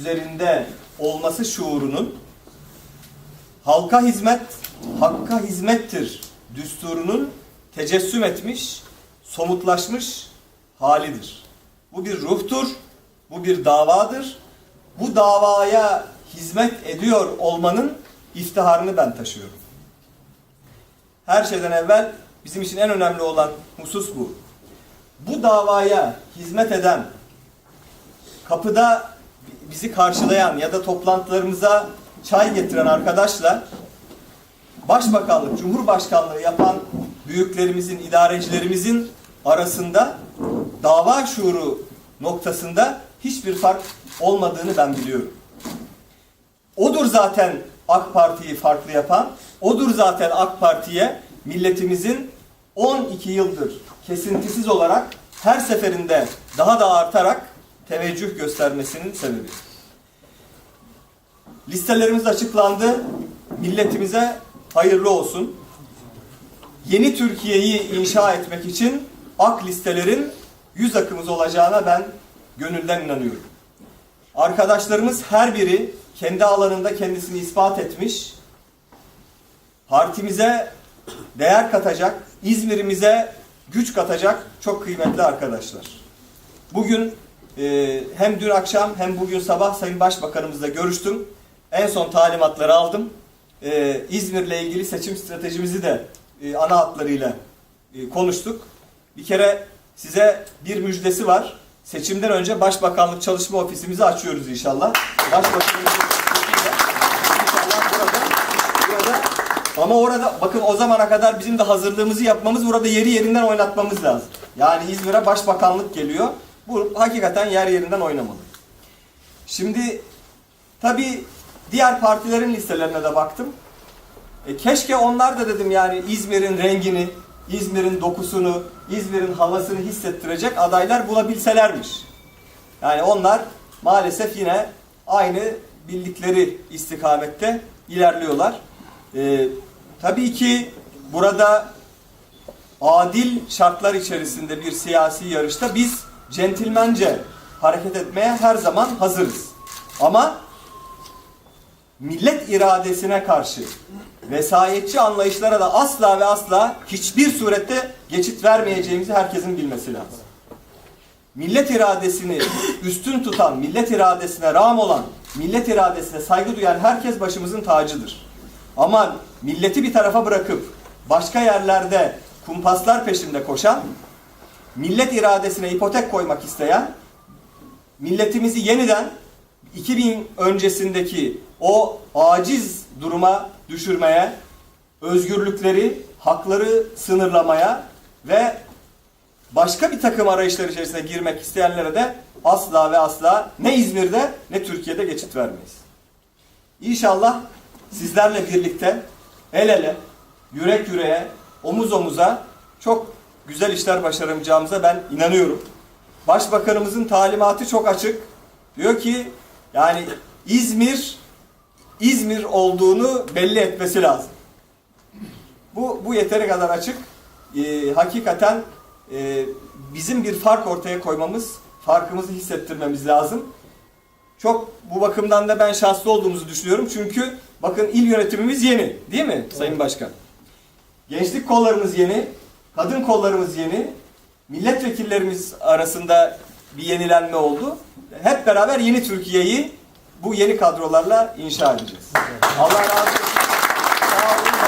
üzerinde olması şuurunun halka hizmet, hakka hizmettir düsturunun tecessüm etmiş, somutlaşmış halidir. Bu bir ruhtur, bu bir davadır. Bu davaya hizmet ediyor olmanın iftiharını ben taşıyorum. Her şeyden evvel bizim için en önemli olan husus bu. Bu davaya hizmet eden, kapıda bizi karşılayan ya da toplantılarımıza çay getiren arkadaşla başbakanlık, cumhurbaşkanlığı yapan büyüklerimizin, idarecilerimizin arasında dava şuuru noktasında hiçbir fark olmadığını ben biliyorum. Odur zaten AK Parti'yi farklı yapan, odur zaten AK Parti'ye milletimizin 12 yıldır kesintisiz olarak her seferinde daha da artarak teveccüh göstermesinin sebebi. Listelerimiz açıklandı. Milletimize hayırlı olsun. Yeni Türkiye'yi inşa etmek için AK listelerin yüz akımız olacağına ben gönülden inanıyorum. Arkadaşlarımız her biri kendi alanında kendisini ispat etmiş. Partimize değer katacak, İzmir'imize güç katacak çok kıymetli arkadaşlar. Bugün e, hem dün akşam hem bugün sabah Sayın Başbakanımızla görüştüm. En son talimatları aldım. E, İzmir'le ilgili seçim stratejimizi de e, ana hatlarıyla e, konuştuk. Bir kere size bir müjdesi var. Seçimden önce Başbakanlık Çalışma Ofisimizi açıyoruz inşallah. Ama orada bakın o zamana kadar bizim de hazırlığımızı yapmamız burada yeri yerinden oynatmamız lazım. Yani İzmir'e başbakanlık geliyor. Bu hakikaten yer yerinden oynamalı. Şimdi tabii diğer partilerin listelerine de baktım. E, keşke onlar da dedim yani İzmir'in rengini, İzmir'in dokusunu, İzmir'in havasını hissettirecek adaylar bulabilselermiş. Yani onlar maalesef yine aynı bildikleri istikamette ilerliyorlar. E, tabii ki burada adil şartlar içerisinde bir siyasi yarışta biz centilmence hareket etmeye her zaman hazırız. Ama millet iradesine karşı vesayetçi anlayışlara da asla ve asla hiçbir surette geçit vermeyeceğimizi herkesin bilmesi lazım. Millet iradesini üstün tutan, millet iradesine rağm olan, millet iradesine saygı duyan herkes başımızın tacıdır. Ama milleti bir tarafa bırakıp başka yerlerde kumpaslar peşinde koşan, millet iradesine ipotek koymak isteyen, milletimizi yeniden 2000 öncesindeki o aciz duruma düşürmeye, özgürlükleri, hakları sınırlamaya ve başka bir takım arayışlar içerisine girmek isteyenlere de asla ve asla ne İzmir'de ne Türkiye'de geçit vermeyiz. İnşallah sizlerle birlikte el ele, yürek yüreğe, omuz omuza çok güzel işler başaramayacağımıza ben inanıyorum. Başbakanımızın talimatı çok açık. Diyor ki yani İzmir İzmir olduğunu belli etmesi lazım. Bu, bu yeteri kadar açık. Ee, hakikaten e, bizim bir fark ortaya koymamız, farkımızı hissettirmemiz lazım. Çok bu bakımdan da ben şanslı olduğumuzu düşünüyorum. Çünkü bakın il yönetimimiz yeni değil mi Sayın Başkan? Gençlik kollarımız yeni, kadın kollarımız yeni, milletvekillerimiz arasında bir yenilenme oldu. Hep beraber yeni Türkiye'yi bu yeni kadrolarla inşa edeceğiz. Allah razı olsun. Sağ olun.